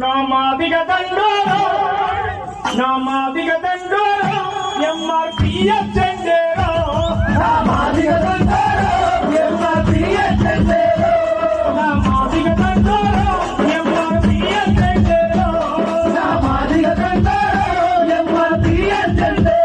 నామాదిగ దండో నామాదిగ దండో MRPS జెండేరో నామాదిగ దండో MRPS జెండేరో నామాదిగ దండో MRPS జెండేరో నామాదిగ దండో MRPS జెండేరో